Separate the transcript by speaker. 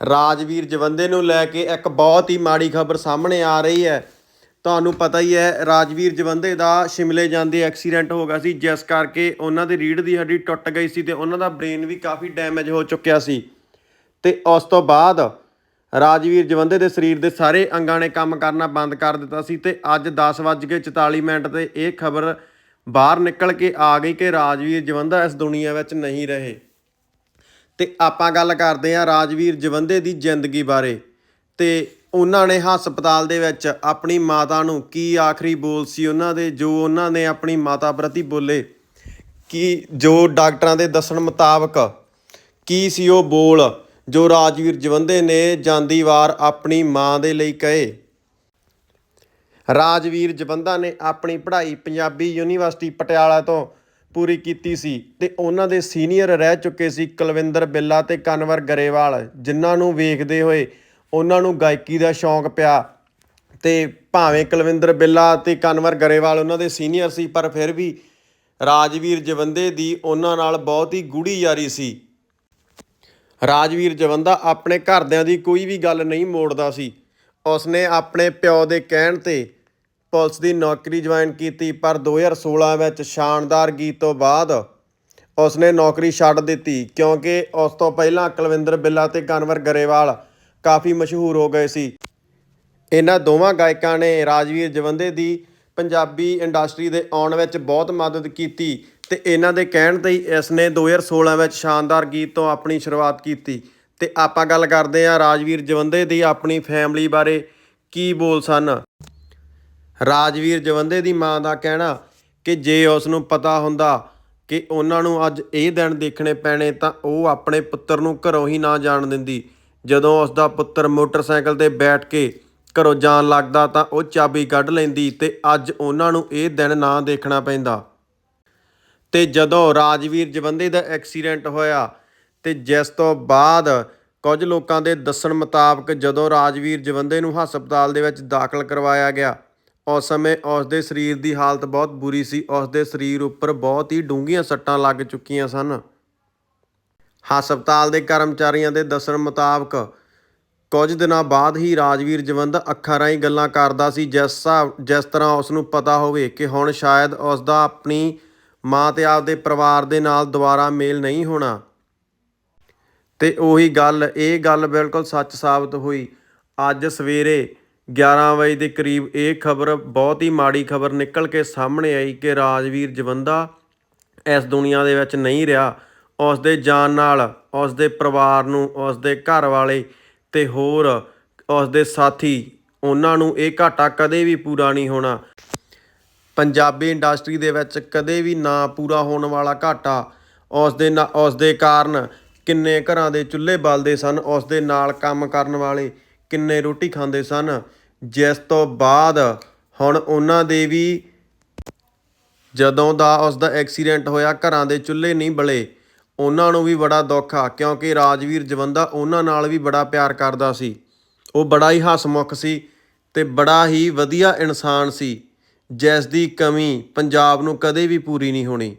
Speaker 1: ਰਾਜਵੀਰ ਜਵੰਦੇ ਨੂੰ ਲੈ ਕੇ ਇੱਕ ਬਹੁਤ ਹੀ ਮਾੜੀ ਖਬਰ ਸਾਹਮਣੇ ਆ ਰਹੀ ਹੈ। ਤੁਹਾਨੂੰ ਪਤਾ ਹੀ ਹੈ, ਰਾਜਵੀਰ ਜਵੰਦੇ ਦਾ ਸ਼ਿਮਲੇ ਜਾਂਦੇ ਐਕਸੀਡੈਂਟ ਹੋ ਗਿਆ ਸੀ, ਜਿਸ ਕਰਕੇ ਉਹਨਾਂ ਦੀ ਰੀੜ੍ਹ ਦੀ ਹੱਡੀ ਟੁੱਟ ਗਈ ਸੀ ਤੇ ਉਹਨਾਂ ਦਾ ਬ੍ਰੇਨ ਵੀ ਕਾਫੀ ਡੈਮੇਜ ਹੋ ਚੁੱਕਿਆ ਸੀ। ਤੇ ਉਸ ਤੋਂ ਬਾਅਦ ਰਾਜਵੀਰ ਜਵੰਦੇ ਦੇ ਸਰੀਰ ਦੇ ਸਾਰੇ ਅੰਗਾਂ ਨੇ ਕੰਮ ਕਰਨਾ ਬੰਦ ਕਰ ਦਿੱਤਾ ਸੀ ਤੇ ਅੱਜ 10:44 ਮਿੰਟ ਤੇ ਇਹ ਖਬਰ ਬਾਹਰ ਨਿਕਲ ਕੇ ਆ ਗਈ ਕਿ ਰਾਜਵੀਰ ਜਵੰਦਾ ਇਸ ਦੁਨੀਆ ਵਿੱਚ ਨਹੀਂ ਰਹੇ। ਤੇ ਆਪਾਂ ਗੱਲ ਕਰਦੇ ਹਾਂ ਰਾਜਵੀਰ ਜਵੰਦੇ ਦੀ ਜ਼ਿੰਦਗੀ ਬਾਰੇ। ਤੇ ਉਹਨਾਂ ਨੇ ਹਸਪਤਾਲ ਦੇ ਵਿੱਚ ਆਪਣੀ ਮਾਤਾ ਨੂੰ ਕੀ ਆਖਰੀ ਬੋਲ ਸੀ ਉਹਨਾਂ ਦੇ, ਜੋ ਉਹਨਾਂ ਨੇ ਆਪਣੀ ਮਾਤਾ ਪ੍ਰਤੀ ਬੋਲੇ, ਕਿ ਜੋ ਡਾਕਟਰਾਂ ਦੇ ਦੱਸਣ ਮੁਤਾਬਕ ਕੀ ਸੀ ਉਹ ਬੋਲ ਜੋ ਰਾਜਵੀਰ ਜਵੰਦੇ ਨੇ ਜਾਂਦੀ ਵਾਰ ਆਪਣੀ ਮਾਂ ਦੇ ਲਈ ਕਹੇ। ਰਾਜਵੀਰ ਜਵੰਦਾ ਨੇ ਆਪਣੀ ਪੜ੍ਹਾਈ ਪੰਜਾਬੀ ਯੂਨੀਵਰਸਿਟੀ ਪਟਿਆਲਾ ਤੋਂ ਪੂਰੀ ਕੀਤੀ ਸੀ ਤੇ ਉਹਨਾਂ ਦੇ ਸੀਨੀਅਰ ਰਹਿ ਚੁੱਕੇ ਸੀ ਕੁਲਵਿੰਦਰ ਬਿੱਲਾ ਤੇ ਕਨਵਰ ਗਰੇਵਾਲ, ਜਿਨ੍ਹਾਂ ਨੂੰ ਵੇਖਦੇ ਹੋਏ ਉਹਨਾਂ ਨੂੰ ਗਾਇਕੀ ਦਾ ਸ਼ੌਂਕ ਪਿਆ ਤੇ ਭਾਵੇਂ ਕੁਲਵਿੰਦਰ ਬਿੱਲਾ ਤੇ ਕਨਵਰ ਗਰੇਵਾਲ ਉਹਨਾਂ ਦੇ ਸੀਨੀਅਰ ਸੀ, ਪਰ ਫਿਰ ਵੀ ਰਾਜਵੀਰ ਜਵੰਦੇ ਦੀ ਉਹਨਾਂ ਨਾਲ ਬਹੁਤ ਹੀ ਗੂੜੀ ਯਾਰੀ ਸੀ। ਰਾਜਵੀਰ ਜਵੰਦਾ ਆਪਣੇ ਘਰਦਿਆਂ ਦੀ ਕੋਈ ਵੀ ਗੱਲ ਨਹੀਂ ਮੋੜਦਾ ਸੀ। ਉਸਨੇ ਆਪਣੇ ਪਿਓ ਦੇ ਕਹਿਣ ਤੇ ਪੁਲਿਸ ਦੀ ਨੌਕਰੀ ਜੁਆਇਨ ਕੀਤੀ, ਪਰ 2016 ਵਿੱਚ ਸ਼ਾਨਦਾਰ ਗੀਤ ਤੋਂ ਬਾਅਦ ਉਸਨੇ ਨੌਕਰੀ ਛੱਡ ਦਿੱਤੀ, ਕਿਉਂਕਿ ਉਸ ਤੋਂ ਪਹਿਲਾਂ ਕੁਲਵਿੰਦਰ ਬਿੱਲਾ ਤੇ ਕਨਵਰ ਗਰੇਵਾਲ ਕਾਫੀ ਮਸ਼ਹੂਰ ਹੋ ਗਏ ਸੀ। ਇਹਨਾਂ ਦੋਵਾਂ ਗਾਇਕਾਂ ਨੇ ਰਾਜਵੀਰ ਜਵੰਦੇ ਦੀ ਪੰਜਾਬੀ ਇੰਡਸਟਰੀ ਦੇ ਆਉਣ ਵਿੱਚ ਬਹੁਤ ਮਦਦ ਕੀਤੀ ਤੇ ਇਹਨਾਂ ਦੇ ਕਹਿਣ ਤੇ ਹੀ ਇਸ ਨੇ 2016 ਵਿੱਚ ਸ਼ਾਨਦਾਰ ਗੀਤ ਤੋਂ ਆਪਣੀ ਸ਼ੁਰੂਆਤ ਕੀਤੀ। ਤੇ ਆਪਾਂ ਗੱਲ ਕਰਦੇ ਹਾਂ ਰਾਜਵੀਰ ਜਵੰਦੇ ਦੀ ਆਪਣੀ ਫੈਮਿਲੀ ਬਾਰੇ, ਕੀ ਬੋਲ ਸਨ? ਰਾਜਵੀਰ ਜਵੰਦੇ ਦੀ ਮਾਂ ਦਾ ਕਹਿਣਾ ਕਿ ਜੇ ਉਸ ਨੂੰ ਪਤਾ ਹੁੰਦਾ ਕਿ ਉਹਨਾਂ ਨੂੰ ਅੱਜ ਇਹ ਦਿਨ ਦੇਖਣੇ ਪੈਣੇ ਤਾਂ ਉਹ ਆਪਣੇ ਪੁੱਤਰ ਨੂੰ ਘਰੋਂ ਹੀ ਨਾ ਜਾਣ ਦਿੰਦੀ। ਜਦੋਂ ਉਸ ਦਾ ਪੁੱਤਰ ਮੋਟਰਸਾਈਕਲ ਤੇ ਬੈਠ ਕੇ ਘਰੋਂ ਜਾਣ ਲੱਗਦਾ ਤਾਂ ਉਹ ਚਾਬੀ ਕੱਢ ਲੈਂਦੀ ਤੇ ਅੱਜ ਉਹਨਾਂ ਨੂੰ ਇਹ ਦਿਨ ਨਾ ਦੇਖਣਾ ਪੈਂਦਾ। ਤੇ ਜਦੋਂ ਰਾਜਵੀਰ ਜਵੰਦੇ ਦਾ ਐਕਸੀਡੈਂਟ ਹੋਇਆ ਤੇ ਜਿਸ ਤੋਂ ਬਾਅਦ ਕੁਝ ਲੋਕਾਂ ਦੇ ਦੱਸਣ ਮੁਤਾਬਕ ਜਦੋਂ ਰਾਜਵੀਰ ਜਵੰਦੇ ਨੂੰ ਹਸਪਤਾਲ ਦੇ ਵਿੱਚ ਦਾਖਲ ਕਰਵਾਇਆ ਗਿਆ ਉਸ ਸਮੇਂ ਉਸ ਦੇ ਸਰੀਰ ਦੀ ਹਾਲਤ ਬਹੁਤ ਬੁਰੀ ਸੀ। ਉਸ ਦੇ ਸਰੀਰ ਉੱਪਰ ਬਹੁਤ ਹੀ ਡੂੰਘੀਆਂ ਸੱਟਾਂ ਲੱਗ ਚੁੱਕੀਆਂ ਸਨ। ਹਸਪਤਾਲ ਦੇ ਕਰਮਚਾਰੀਆਂ ਦੇ ਦੱਸਣ ਮੁਤਾਬਕ ਕੁਝ ਦਿਨਾਂ ਬਾਅਦ ਹੀ ਰਾਜਵੀਰ ਜਵੰਦ ਅੱਖਾਂ ਰਾਹੀਂ ਗੱਲਾਂ ਕਰਦਾ ਸੀ। ਜਿਸ ਜਿਸ ਤਰ੍ਹਾਂ ਉਸ ਨੂੰ ਪਤਾ ਹੋਵੇ ਕਿ ਹੁਣ ਸ਼ਾਇਦ ਉਸ ਦਾ ਆਪਣੀ ਮਾਂ ਤੇ ਆਪਦੇ ਪਰਿਵਾਰ ਦੇ ਨਾਲ ਦੁਬਾਰਾ ਮੇਲ ਨਹੀਂ ਹੋਣਾ। ਤੇ ਉਹੀ ਗੱਲ, ਇਹ ਗੱਲ ਬਿਲਕੁਲ ਸੱਚ ਸਾਬਤ ਹੋਈ। ਅੱਜ ਸਵੇਰੇ 11 ਵਜੇ ਦੇ ਕਰੀਬ ਇਹ ਖਬਰ, ਬਹੁਤ ਹੀ ਮਾੜੀ ਖਬਰ ਨਿਕਲ ਕੇ ਸਾਹਮਣੇ ਆਈ ਕਿ ਰਾਜਵੀਰ ਜਵੰਦਾ ਇਸ ਦੁਨੀਆ ਦੇ ਵਿੱਚ ਨਹੀਂ ਰਿਹਾ। ਉਸ ਦੇ ਜਾਣ ਨਾਲ ਉਸ ਦੇ ਪਰਿਵਾਰ ਨੂੰ ਉਸ ਦੇ ਘਰ ਵਾਲੇ ਤੇ ਹੋਰ ਉਸ ਦੇ ਸਾਥੀ, ਉਹਨਾਂ ਨੂੰ ਇਹ ਘਾਟਾ ਕਦੇ ਵੀ ਪੂਰਾ ਨਹੀਂ ਹੋਣਾ। ਪੰਜਾਬੀ ਇੰਡਸਟਰੀ ਦੇ ਵਿੱਚ ਕਦੇ ਵੀ ਨਾ ਪੂਰਾ ਹੋਣ ਵਾਲਾ ਘਾਟਾ ਉਸ ਦੇ ਨਾ- ਉਸ ਦੇ ਕਾਰਨ ਕਿੰਨੇ ਘਰਾਂ ਦੇ ਚੁੱਲ੍ਹੇ ਬਲਦੇ ਸਨ ਉਸ ਦੇ ਨਾਲ ਕੰਮ ਕਰਨ ਵਾਲੇ ਕਿੰਨੇ ਰੋਟੀ ਖਾਂਦੇ ਸਨ। ਜਿਸ ਤੋਂ ਬਾਅਦ ਹੁਣ ਉਹਨਾਂ ਦੇ ਵੀ ਜਦੋਂ ਦਾ ਉਸ ਦਾ ਐਕਸੀਡੈਂਟ ਹੋਇਆ, ਘਰਾਂ ਦੇ ਚੁੱਲ੍ਹੇ ਨਹੀਂ ਬਲੇ। ਉਹਨਾਂ ਨੂੰ ਵੀ ਬੜਾ ਦੁੱਖ ਆ, ਕਿਉਂਕਿ ਰਾਜਵੀਰ ਜਵੰਦਾ ਉਹਨਾਂ ਨਾਲ ਵੀ ਬੜਾ ਪਿਆਰ ਕਰਦਾ ਸੀ। ਉਹ ਬੜਾ ਹੀ ਹਸਮੁਖ ਸੀ ਤੇ ਬੜਾ ਹੀ ਵਧੀਆ ਇਨਸਾਨ ਸੀ, ਜਿਸ ਦੀ ਕਮੀ ਪੰਜਾਬ ਨੂੰ ਕਦੇ ਵੀ ਪੂਰੀ ਨਹੀਂ ਹੋਣੀ।